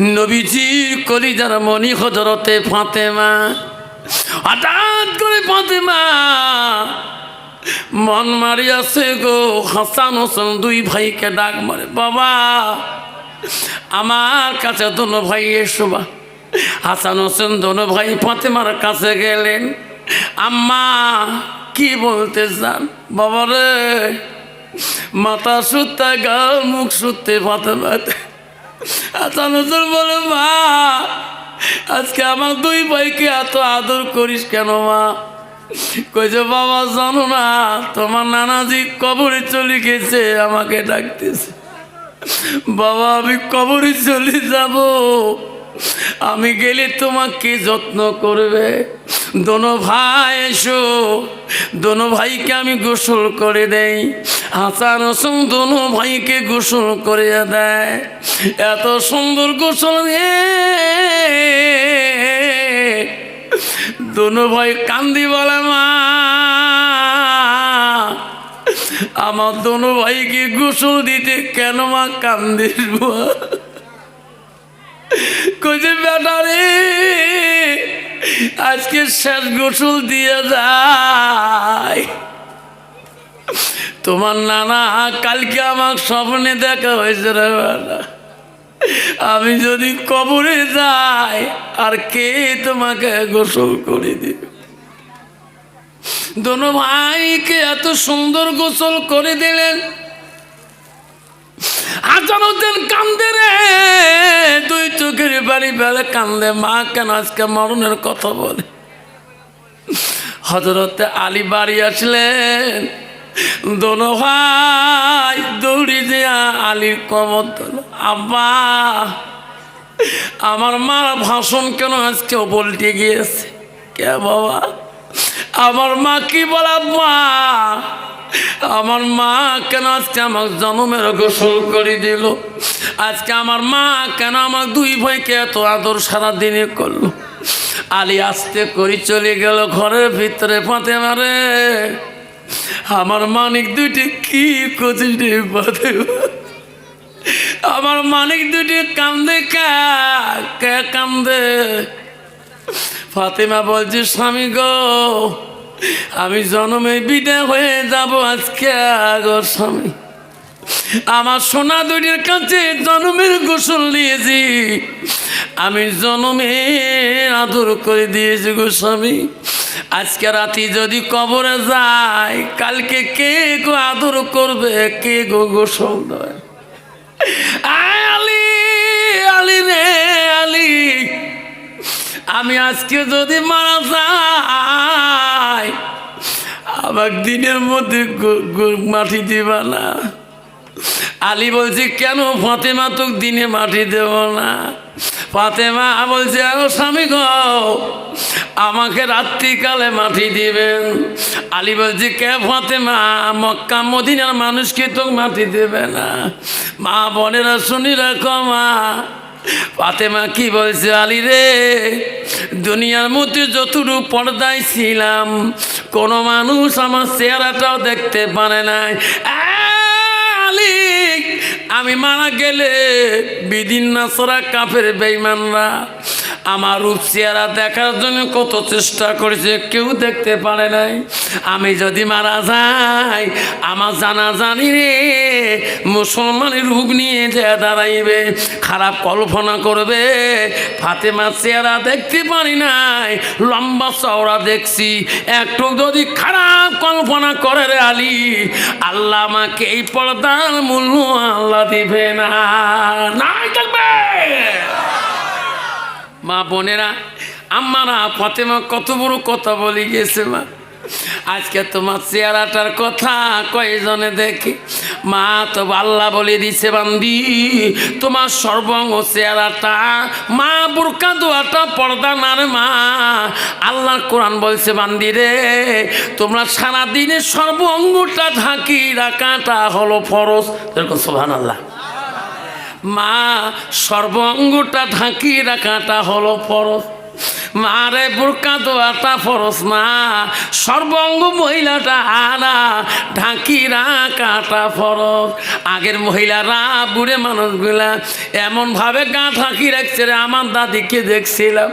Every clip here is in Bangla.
নবীজির কলিজার মনি হজরতে ফাতেমা। হঠাৎ করে ফাতেমা। মন মারি মারিয়াছে গো, হাসান হোসেন দুই ভাইকে ডাক মারে, বাবা, আমার কাছে দোনো ভাই এসো বা। হাসান হোসেন দোনো ভাই ফাতেমার কাছে গেলেন, আম্মা, কি বলতে চান? বাবা রে, মাথা সুত্তা গাল মুখ সুত্তে ফাতেমাতে হাসান হোসেন বলে, মা, আজকে আমার দুই ভাইকে এত আদর করিস কেন, মা? কইছে, বাবা, জানো না, তোমার নানাজি কবরে চলে গেছে, আমাকে ডাকতেছে। বাবা, আমি কবরে চলে যাব। আমি গেলে তোমাকে যত্ন করবে। দোনো ভাই, এসো। দোনো ভাইকে আমি গোসল করে দেই। হাসান হোসেন দোনো ভাইকে গোসল করে দেয়। এত সুন্দর গোসল দিয়ে দোনো ভাই কান্দি বলে, মা, আমার দোনো ভাইকে গোসল দিতে কেন মা কান্দিস কইছে বেটা রে আজকে শেষ গোসল দিয়ে যায়। তোমার নানা, কালকে আমার স্বপ্নে দেখা হয়েছে রে বেটা আমি যদি কবরে যাই, আর কে তোমাকে গোসল করে দিবে? দোনো ভাইকে এত সুন্দর গোসল করে দিলেন আচারতেন কান্দে রে। দুই চোখের বাড়ি বেড়ে কান্দে। মা কেন আজকে মরণের কথা বলে? হজরতে আলী বাড়ি আসলেন। দোনো ভাই দৌড়ি দিয়া আলীর কবর আব্বা, আমার মার ভাষণ কেন আজকে বলতে গিয়েছে? কে বাবা? আমার মা কি বলা, আব্বা? আমার মা কেন আজকে আমার জন্মের গোসল করে দিল? আজকে আমার মা কেন আমার দুই ভাইকে এত আদর সারা দিনে করল? আলী আসতে করি চলে গেল ঘরের ভিতরে পাতে মারে আমার মানিক দুইটি কি করছিস পাতে আমার মানিক দুইটি কান্দে, কে কে কান্দে? ফাতেমা বলছে, স্বামী গো আমি জন্মে বিদে হয়ে যাব আজকে গো স্বামী। আমার সোনা দুটির কাছে জন্মের গোসল দিয়েছি। আমি জন্মে আদর করে দিয়েছি গোস্বামী আজকে রাতি যদি কবরে যায় কালকে কে গো আদর করবে, কে গো গোসল দেয় আলী আলী রে আলী। আমি আজকে যদি মারা যাই আমার দিনের মধ্যে মাটি দিবা না। আলী বলছে, কেন ফাতেমা তো দিনে মাটি দেব না? ফাতেমা বলছে, আরও স্বামী গো, আমাকে রাত্রিকালে মাটি দিবেন। আলী বলছে, কে ফাতেমা? মক্কা মদিনার মানুষকে তো মাটি দেবে না? মা, বোনেরা শুনি রাখো মা। ফাতেমা কি বলছে, আলী রে, দুনিয়ার মধ্যে যতটুকু পর্দায় ছিলাম, কোনো মানুষ আমার চেহারাটাও দেখতে পারে নাই। আলী, আমি মারা গেলে বিদিন নাসরা কাফের বেইমানরা আমার রূপ চেহারা দেখার জন্য কত চেষ্টা করেছে, কেউ দেখতে পারে নাই। আমি যদি মারা যাই, আমার জানা জানি রে, মুসলমানের রূপ নিয়ে যে দাঁড়াইবে, খারাপ কল্পনা করবে, ফাতেমা চেহারা দেখতে পারি নাই, লম্বা চওড়া দেখছি, একটু যদি খারাপ কল্পনা করে রে আলী, আল্লাহ আমাকে এই পর্দার মূল্য আল্লাহ দিবে না, নাই থাকবে। মা বোনেরা, আম্মারা, ফাতেমা কত বড় কথা বলে গেছে মা। আজকে তোমার চেহারাটার কথা কয়জনে দেখে? মা তো আল্লাহ বলে দিছে, বান্দি, তোমার সর্বঙ্গ চেহারাটা, মা বুরকা দোয়াটা পর্দা না রে মা। আল্লাহ কোরআন বলছে, বান্দি রে, তোমরা সারাদিনের সর্বঙ্গটা ঢাকি রাখাটা হলো ফরজ। এরকম সোহান আল্লাহ মা, সর্বঙ্গটা ঢাকি রাখাটা হলো ফরজ। মারে বোরকা দোয়াটা ফরস না। সর্বঙ্গ মহিলাটা আনা ঢাকি রাখাটা ফরস আগের মহিলারা, বুড়ে মানুষগুলা এমনভাবে গা ঢাকি রাখছে রে, আমার দাদিকে দেখছিলাম,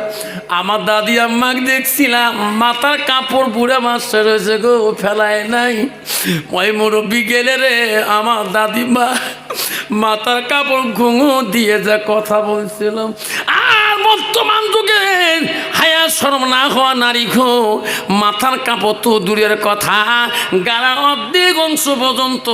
আমার দাদি আম্মাকে দেখছিলাম, মাথার কাপড় বুড়ে মাসে রয়েছে গো, ফেলায় নাই। ওই মুরব্বী গেলে রে, আমার দাদিমা মাথার কাপড় ঘুঙো দিয়ে যা কথা বলছিলাম। আর বর্তমান যুগে হায়া শরম না হওয়া নারী খো মাথার কাপড় তো দূরের কথা। গাড়া অর্ধেক অংশ পর্যন্ত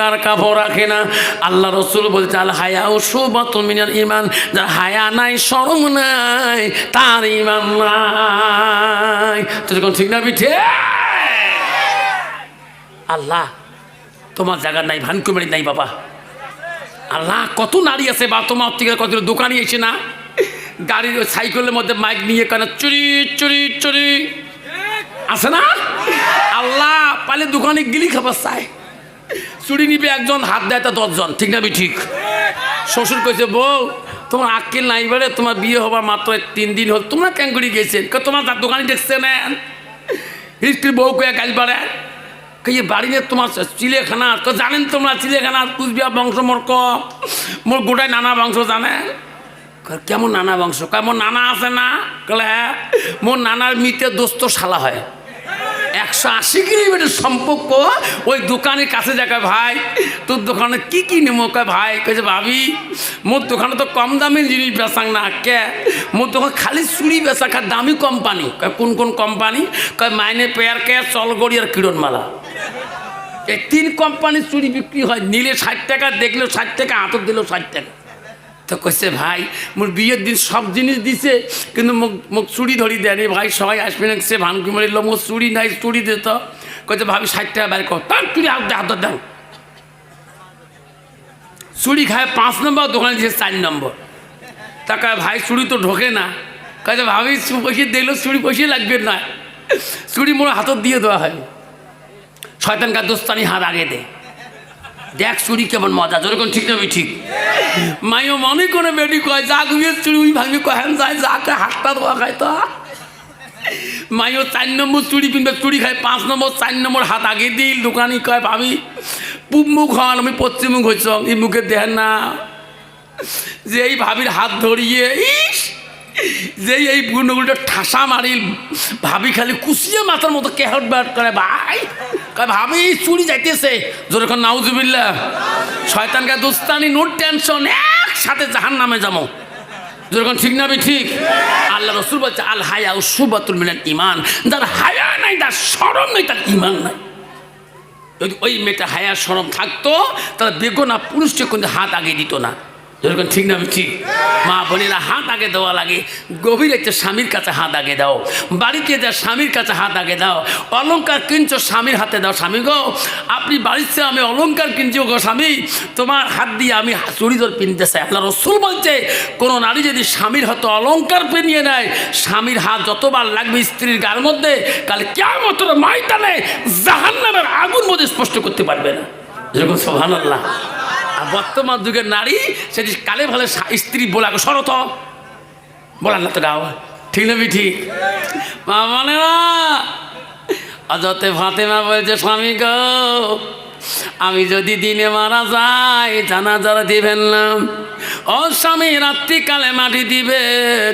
গার কাপড় রাখে না। আল্লাহ রসুল বলছে, আল হায়া ও সুবাত মিনার ইমান যার হায়া নাই, শরম নাই, তার ইমান নাই। তো যখন ঠিক না পিঠে? আল্লাহ, তোমার জায়গা নাই, ভানকুমারি নাই বাবা। আল্লাহ, কত নারী আছে বা তোমার থেকে কত দোকানে এসে না? গাড়ির সাইকেলের মধ্যে মাইক নিয়ে কেন চুরি চুরি চুরি? আছে না? আল্লাহ, পালে দোকানে গিলি খাবার চায়। চুরি নিবে একজন, হাত দেয় তা দশজন। ঠিক না ঠিক শ্বশুর কইছে, বউ, তোমার আক্কেল নাই বারে তোমার বিয়ে হবার মাত্র তিন দিন হল। তোমরা করে গেছেন? তোমার তার দোকানে দেখছে নেন হিস্ট্রি বউ কয়ে কাজ বাড়ে কে বাড়ি নে তোমার চিলেখানা তো জানেন তোমরা চিলেখানা, কুচবিহার বংশ মোর ক? মোর গোটাই নানা বংশ জানে। কেমন নানা বংশ? কেমন নানা আছে না? কলে হ্যাঁ? মোর নানার মিতে দোস্ত শালা হয়। একশো আশি কিলোমিটার সম্পর্ক। ওই দোকানের কাছে যাকে ভাই, তোর দোকানে কি কি নেব? কয়, ভাই কয়েছে ভাবি, মোর দোকানে তো কম দামের জিনিস বেচাং না, কে? মোর দোকান খালি চুরি বেচা খা দামি কোম্পানি। কোন কোন কোম্পানি? কয়, মাইনে পেয়ার কে, চলগড়ি আর কিরণমালা। এই তিন কোম্পানির চুরি বিক্রি হয়, নিলে ষাট টাকা, দেখলেও ষাট টাকা আতর দিলেও ষাট টাকা। তো কইছে, ভাই, মোর বিয়ের দিন সব জিনিস দিছে, কিন্তু মোক মোক চুড়ি ধরি দেয়নি ভাই, সবাই আসবে না, সে ভানকি মারিল, মোর চুড়ি নাই চুরি দিত কইছে, ভাবি, ষাট টাকা বাইর কর। তার চুরি হাত হাত দেন চুড়ি খায় পাঁচ নম্বর, দোকানে দিয়েছে চার নম্বর। তা কয়, ভাই, চুড়ি তো ঢোকে না। কাজে ভাবি পয়সা দিলেও চুরি পয়সা লাগবে না। চুড়ি মোর হাতত দিয়ে দেওয়া হয়। শয়তান কা দোস্তানি হাত আগে দে। দেখ চুরি কেমন মজা, যেরকম ঠিক নবি ঠিক। মাইও মনে করে বেটি কয়, যা ঘুমিয়ে চুরি উই ভাঙি কহেন যায় যাকে হাতটা ধোয়া খায় তো। মাইও চার নম্বর চুরি কিনবে, চুরি খায়, পাঁচ নম্বর, চার নম্বর হাত আগে দিল, দোকানি কয়, ভাবি, পূব মুখ হন, আমি পশ্চিম মুখ হয়েছ এই মুখে দেন না। যে এই ভাবির হাত ধরিয়ে, ইস! যেই এই বুনগুলো ঠাসা মারিল, ভাবি খালি কুচিয়ে মাথার মতো কেহট ব্যাট করে, ভাই ভাবি চুরি যাইতেছে। যেরকম নাউজুবিল্লা শয়তানকে দুস্তানি, নোট, টেনশন, একসাথে জাহান নামে যাব যেরকম ঠিক না ঠিক। আল্লাহ রসুল বলছে, আল হায়া ও সুবাতুল মিলান ইমান যার হায়া নাই তার সরম নেই, তার ইমান নাই। যদি ওই মেয়েটা হায়া সরম থাকতো, তাহলে বেগোনা পুরুষকে কিন্তু হাত আগে দিত না। যেরকম ঠিক না আমি ঠিক, মা বোনেরা হাত আগে দেওয়া লাগে, গভীর একটা স্বামীর কাছে হাত আগে দাও, বাড়িতে যা স্বামীর কাছে হাত আগে দাও, অলংকার কিনছো স্বামীর হাতে দাও, স্বামী গো, আপনি বাড়িতে আমি অলংকার কিনছি গো স্বামী, তোমার হাত দিয়ে আমি চুড়িদর পিনতে চাই আপনার রসুল বলছে, কোনো নারী যদি স্বামীর হাতে অলংকার পেনিয়ে নেয়, স্বামীর হাত যতবার লাগবে স্ত্রীর গার মধ্যে, কাল কেমন মাইটানে জাহান নামের আগুন মধ্যে স্পষ্ট করতে পারবে না। যেরকম সোহান আল্লাহ আর বর্তমান যুগের নারী সেটি কালে ভালে স্ত্রী বলা শরত। বলার না তো গাও ঠিক না ঠিক মা মানে না। অযতে ফাতেমা বলছে, স্বামী গো, আমি যদি দিনে মারা যাই, জানাজার দিবেন না। ও স্বামী, রাত্রিকালে মাটি দিবেন।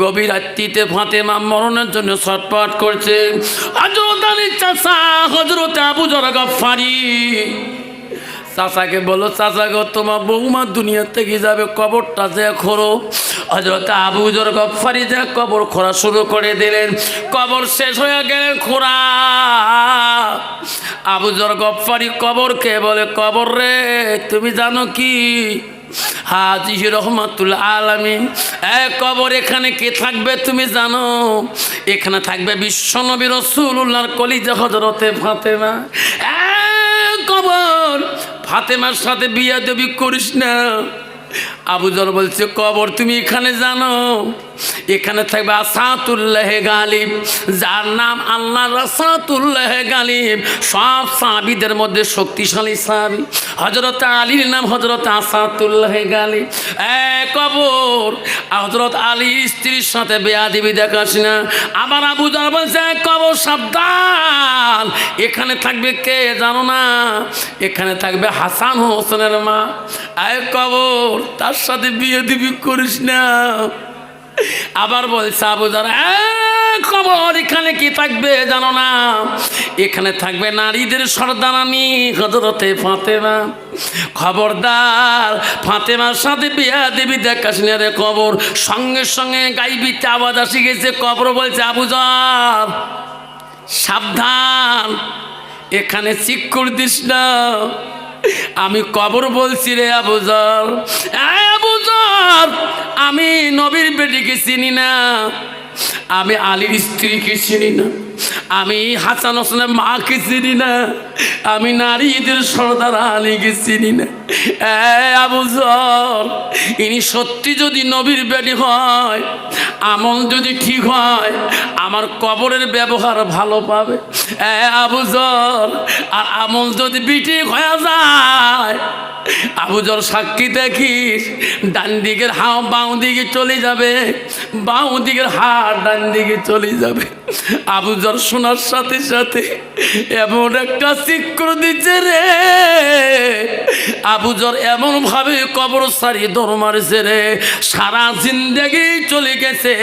গভীর রাত্রিতে ফাতেমা মরণের জন্য ছটপট করছে। হজরত আলী চাষা হজরত আবু জর গফারি চাচাকে বলো, চাচা গো, তোমার বৌমা দুনিয়া থেকে যাবে, কবরটা যে খোরো। হজরত আবুজর গফারি যে কবর খোঁড়া শুরু করে দিলেন। কবর শেষ হয়ে গেলেন খোঁড়া আবুজর গফারি কবর কে বলে, কবর রে, তুমি জানো কি? হাজি রহমাতুল আলমিন। এ কবর এখানে কে থাকবে তুমি জানো? এখানে থাকবে বিশ্বনবী রসুল্লাহর কলিজা হজরতে ফাতেমা। কবর ফাতেমার সাথে বিয়া দেবী করিস না। আবুজর বলছে কবর তুমি এখানে জানো। এখানে থাকবে আসাতুল্লাহ গালিব, যার নাম আল্লাহ রাসাতুল্লাহ গালিব। সব সাবিদের মধ্যে শক্তিশালী সাবি হজরত আলীর নাম হজরত আসাতুল্লাহ গালিব। কবর হজরত আলী স্ত্রীর সাথে বেয়াদিবি দেখাস না। আবার আবুজর বলছে কবর সাবধান। এখানে থাকবে কে জানো না? এখানে থাকবে হাসান হোসেনের মা। আয় কবর, তার সাথে বিয়ে দিবি করিস না। আবার বলছে, আবু যারা খবর এখানে কি থাকবে জানো না? এখানে থাকবে নারীদের সর্দারানি হজরতে ফাতেমা। খবরদার, ফাতেমার সাথে বিয়া দেবী দেখাস না রে কবর। সঙ্গে সঙ্গে গাইবিতে আওয়াজ আসি গেছে, কবর বলছে আবুজার সাবধান, এখানে চিক করে দিস না। আমি কবর বলছি রে আবুজর আবুজর আমি নবীর বেটিকে চিনি না। আমি আলীর স্ত্রীকে চিনি না। আমি হাসান হোসেনের মাকে চিনি না, আমি নারীদের সর্দার আলীকে চিনি না। এ আবুজর ইনি সত্যি যদি নবীর বেটি হয়, আমল যদি ঠিক হয়, আমার কবরের ব্যবহার ভালো পাবে। এ আবুজর আর আমল যদি বিটি হয়ে যায় আবুজর সাক্ষী দেখিস, ডান দিকের হাও বাঁ দিকে চলে যাবে বাঁ দিকের হাত ডান দিকে চলে যাবে। আবুজর শোনার সাথে সাথে এমন একটা চিক্র দিচ্ছে রে। আবুজর এমন ভাবে কবর সারি দর মারছে রে। সারা জিন্দেগি চলে গেছে।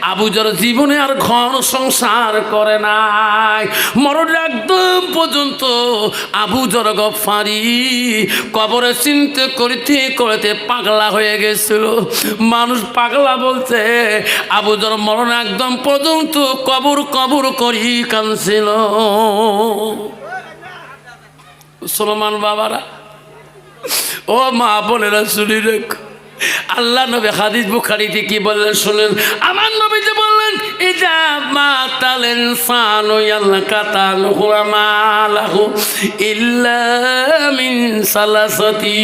আবুজর জীবনে আর ঘর সংসার করে নাই। মরণ একদম পর্যন্ত আবুজর গফারি কবরে চিনতে করিতে করতে পাগলা হয়ে গেছিল। মানুষ পাগলা বলছে আবুজর মরণ একদম পর্যন্ত কবর কবর করি কানছিল। মুসলমান বাবারা ও মা বোনেরা শুনি রেখো। আল্লাহ নবী হাদিস বুখারিতে কি বললেন শুনেন? আমার নবী যে বললেন ইল্লা মিন সালাসাতি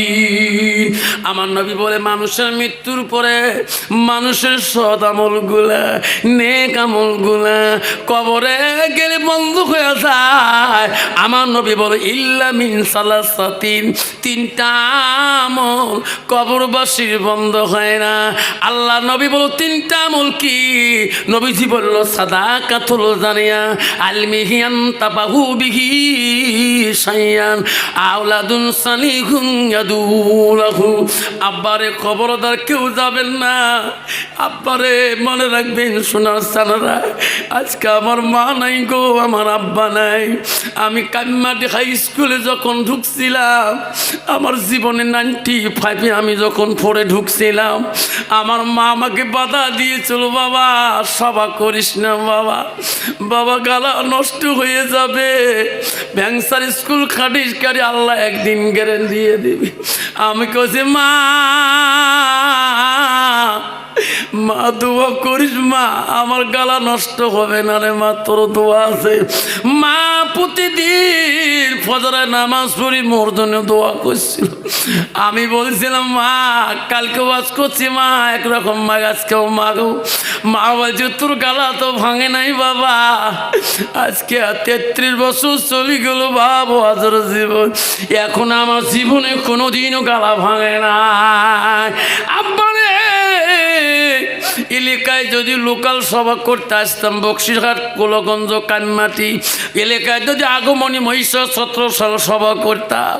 আমার নবী বলে, মানুষের মৃত্যুর পরে মানুষের সৎ আমলগুলা, নেক আমলগুলা কবরে গেলে বন্ধ হয়ে যায়। আমার নবী বলে, ইল্লা মিন সালাসাতিন। তিনটা আমল কবরবাসীর বন্ধ হয় না। আল্লাহ নবী বলো, তিনটা আমল কি? নবীজি বলল সাদা কাতুল জানিয়া আলমিহিয়ান তাবাহু বিহি সাইয়ান আওলাদুন সালিহুন ইয়াদুলাহু। আব্বারে খবরদার কেউ যাবেন না। আব্বারে মনে রাখবেন, সোনার সানারা আজকে আমার মা নাই গো, আমার আব্বা নাই। আমি কান্মাটি হাই স্কুলে যখন ঢুকছিলাম, আমার জীবনে নাইনটি ফাইভে আমি যখন পড়ে ঢুকছিলাম। আমার মা আমাকে বাধা দিয়েছিল, বাবা, সভা করিস না, বাবা। বাবা, গালা নষ্ট হয়ে যাবে। ব্যাংসার স্কুল খাটিস কারি, আল্লাহ একদিন গেড়ে দিয়ে দিবি। আমি কছি মা মা, দোয়া করিস মা, আমার গালা নষ্ট হবে না রে মা, তোর দোয়া আছে। মা, প্রতিদিন ফজরে নামাজ পড়ি, মোর জন্য দোয়া করছিল। আমি বলছিলাম, মা, কালকে ওয়াজ করছি মা, একরকম মা, আজকেও মাগো মা বলছে, তোর গালা তো ভাঙে নাই বাবা। আজকে তেত্রিশ বছর চলে গেল বাবা হাজার জীবন। এখন আমার জীবনে কোনোদিনও গালা ভাঙে না আব্বারে এলাকায় যদি লোকাল সভা করতে আসতাম, বক্সিরহাট, কোলগঞ্জ, কানমাটি এলাকায় যদি আগমনী মহিষা সত্র সভা করতাম,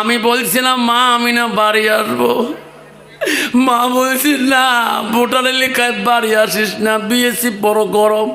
আমি বলছিলাম, মা, আমি না বাড়ি আসব। মা বলছি, না, ভোটার এলাকায় বাড়ি আসিস না বিএসি বড় গরম।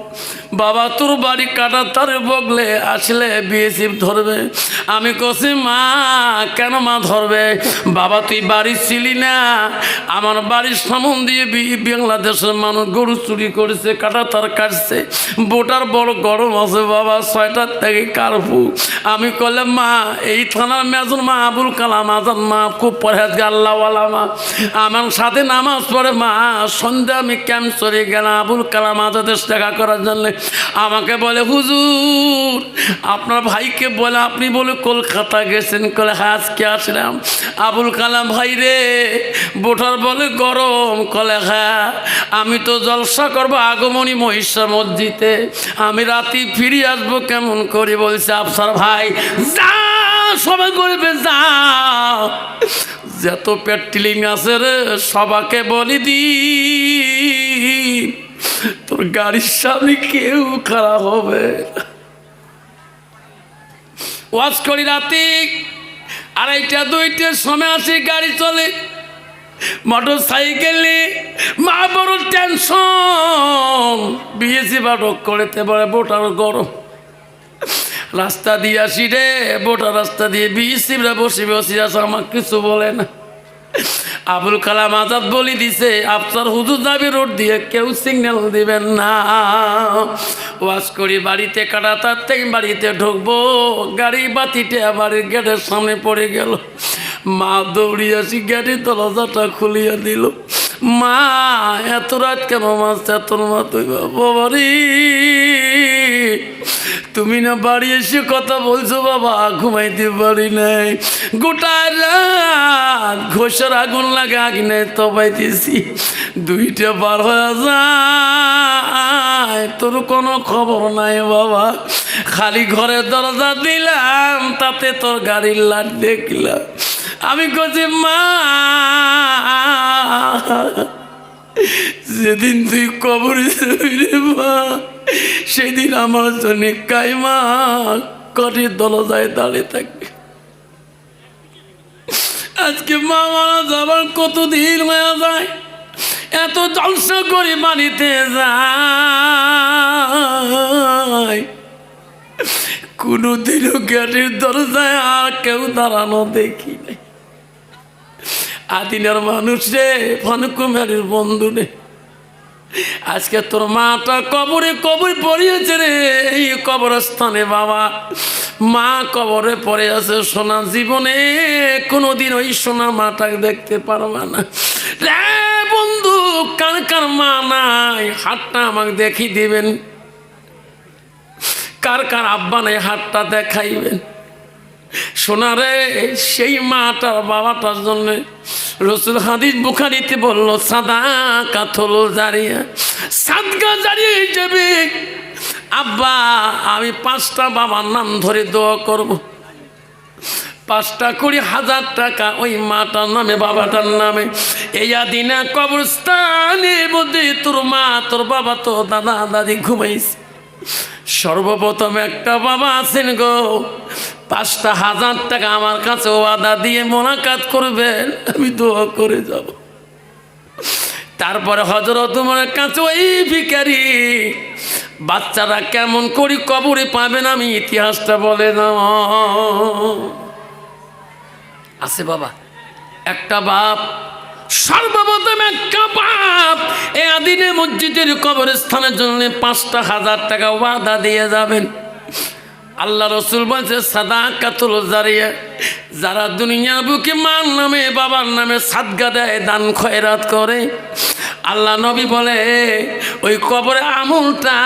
বাবা, তোর বাড়ি কাটার তারে বগলে আসলে বিএসি ধরবে। আমি কছি মা, কেন মা ধরবে? বাবা, তুই বাড়ি ছিলি না। আমার বাড়ির সামন দিয়ে বি- বাংলাদেশের মানুষ গরু চুরি করেছে কাটা তার কাটছে। বোটার বড় গরম আছে বাবা ছয়টার থেকে কারফু আমি কলে মা, এই থানার মেজর মা আবুল কালাম আজাদ, মা, খুব পরহেজ আল্লাহওয়ালা মা। আমার সাথে নামাজ পড়ে, মা, সন্ধ্যা আমি ক্যাম্প চলে গেলাম আবুল কালাম আজাদের দেখা করার জন্য। আমাকে বলে, হুজুর, আপনার ভাইকে বলে আপনি বলে কলকাতা গেছেন? কলে হ্যাঁ আজকে আসলাম। আবুল কালাম ভাই রে বোটার বলে গরম। কলে হ্যাঁ আমি তো জলসা করব আগমনী মহিষা মসজিদে। আমি রাতি ফিরে আসব কেমন করে? বলছে, আফসার ভাই, যা সবাই করবে যা। যত পেট্রিলিং আছে রে, সবাকে বলি দি। তোর গাড়ির সামনে কেউ খারাপ হবে। ওয়াজ করি রাতে, আড়াইটা দুইটার সময় আসি গাড়ি চলে মোটর সাইকেলে মা বড় টেনশন। বিএসি বাটক করেতে পারে বোটার গরম। রাস্তা দিয়ে আসি রে বোটা রাস্তা দিয়ে বিএসিরা বসে বসে আসে আমার কিছু বলে না। আবুল কালাম আজাদ বলি দিছে, আফসার হুজুর দাবি রোড দিয়ে কেউ সিগন্যাল দিবেন না। ওয়াশ করি, বাড়িতে কাটা, তার থেকে বাড়িতে ঢুকবো। গাড়ি বাতিতে বাড়ির গেটের সামনে পড়ে গেল। মা দৌড়িয়ে আসি গেটের দরজাটা খুলিয়ে দিল। মা, এত রাত কেন মাছ এত মা তুই বাবারি তুমি না বাড়ি এসে কথা বলছো বাবা, ঘুমাইতে পারি নাই। গোটা রাত ঘোষের আগুন লাগে, আগুনে তবাইতেছি। দুইটা বার হয়ে যায়, তোর কোনো খবর নাই বাবা। খালি ঘরের দরজা দিলাম, তাতে তোর গাড়ির লাট দেখলাম। আমি কছি মা, যেদিন তুই কবরে মা, সেদিন আমার জন্য কাইমা কটির দলজায় দাঁড়িয়ে থাকবে। আজকে মা মারা যাবার কতদিন মায়া যায়? এত জলসা করে বাড়িতে যায়। কোনোদিনও গেটের দরজায় আর কেউ দাঁড়ানো দেখি নাই। আদিনের মানুষ রে ফনকুমারের বন্ধু রে আজকে তোর মাটা কবরে কবর পড়িয়েছে রে, এই কবরস্থানে বাবা। মা কবরে পড়ে আছে সোনা জীবনে, কোনোদিন ওই সোনা মাটাকে দেখতে পারবা না। রে বন্ধু, কার কার মা নাই, হাতটা আমাকে দেখি দিবেন। কার কার আব্বা নাই, হাতটা দেখাইবেন। সোনারে সেই মাটার বাবাটার জন্য রসুল হাদিস বুখারিতে বলল, সাদা কাথল জারিয়া, সাদগা জারিয়ে যাবে। আব্বা, আমি পাঁচটা বাবার নাম ধরে দোয়া করব। পাঁচটা কুড়ি হাজার টাকা ওই মাটার নামে, বাবাটার নামে। এই দিনা কবরস্থানের মধ্যে তোর মা, তোর বাবা তো দাদা, দাদি ঘুমাইছে। সর্বপ্রথম একটা বাবা আছেন গো। পাঁচটা হাজার টাকা আমার কাছে ওয়াদা দিয়ে মোনাকাত করবেন, আমি দোয়া করে যাব। তারপরে হজরত উমরের কাছে, ওই ভিকারি বাচ্চারা কেমন করি কবরে পাবেন আমি ইতিহাসটা বলে না আছে বাবা, একটা বাপ, সর্বপ্রথম একটা বাপ, এ আদিনে মসজিদের কবরস্থানের জন্য পাঁচটা হাজার টাকা ওয়াদা দিয়ে যাবেন। আল্লাহ রসুল বলছে সাদা কাতুল জারিয়া, যারা দুনিয়ার বুকে মার নামে, বাবার নামে সাদগা দেয়, দান খয়রাত করে। আল্লাহ নবী বলে, ওই কবরে আমলটা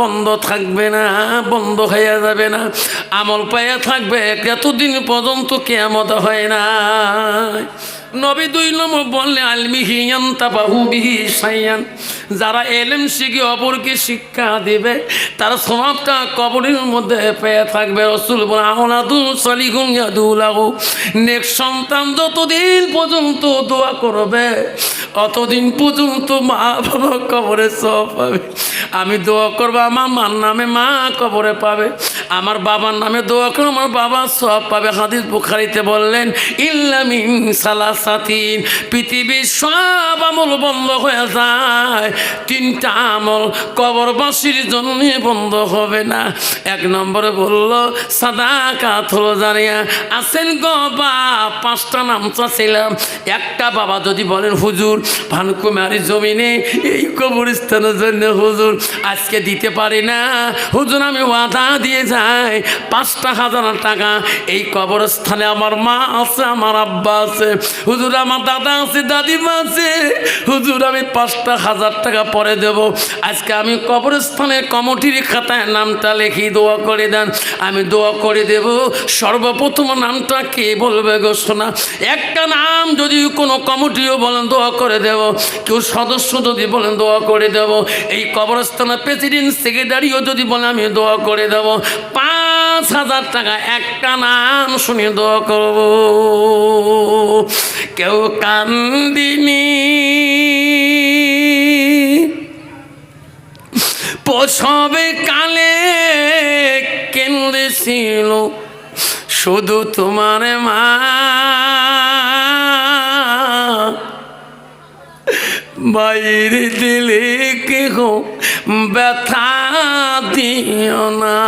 বন্ধ থাকবে না, বন্ধ হয়ে যাবে না। আমল পাইয়া থাকবে, এতদিন পর্যন্ত কেমত হয় না। নবী দুই নম্বর বললে আলমি হিয়ান তাবাহু বিহি সাইয়ান যারা এলেম শিখে অপরকে শিক্ষা দিবে, তার স্বভাবটা কবরের মধ্যে পেয়ে থাকবে। রসুল নেক্সট সন্তান যতদিন পর্যন্ত দোয়া করবে, অতদিন পর্যন্ত মা বাবা কবরে সব পাবে। আমি দোয়া করব, আমার মার নামে মা কবরে পাবে, আমার বাবার নামে দোয়া করো আমার বাবা সব পাবে। হাদিস বুখারিতে বললেন ইল্লামিন সালাসাতিন। পৃথিবীর সব আমল বন্ধ হয়ে যায়। তিনটা আমল কবরবাসীর জন্য বন্ধ হবে না। এক নম্বরে বলল সাদা কাথল জানিয়া, আছেন গো বা পাঁচটা নাম চাচ্ছিলাম একটা বাবা যদি বলেন, হুজুর, ভানুকুমারী জমিনে এই কবরস্থানের জন্য হুজুর, আজকে দিতে পারি না। হুজুর, আমি ওয়াদা দিয়ে যাই। পাঁচটা হাজার টাকা এই কবরস্থানে আমার মা আছে, আমার আব্বা আছে। হুজুর, আমার দাদা আছে, দাদিমা আছে। হুজুর, আমি পাঁচটা হাজার টাকা পরে দেব। আজকে আমি কবরস্থানের কমিটির খাতায় নামটা লিখি, দোয়া করে দেন। আমি দোয়া করে দেব, সর্বপ্রথম নামটা কে বলবে গো একটা নাম যদি কোনো কমিটিও বলেন দোয়া করে দেব, কেউ সদস্য যদি বলেন দোয়া করে দেব, এই কবরস্থানের প্রেসিডেন্ট, সেক্রেটারিও যদি বলে আমি দোয়া করে দেব, পাঁচ হাজার টাকা একটা নাম শুনে দোয়া করব। কেউ কান্দিনি। প্রসবে কালে কেন্দ্রেছিল শুধু তোমার মা। বাইরে দিলে কেহ ব্যথা দিও না।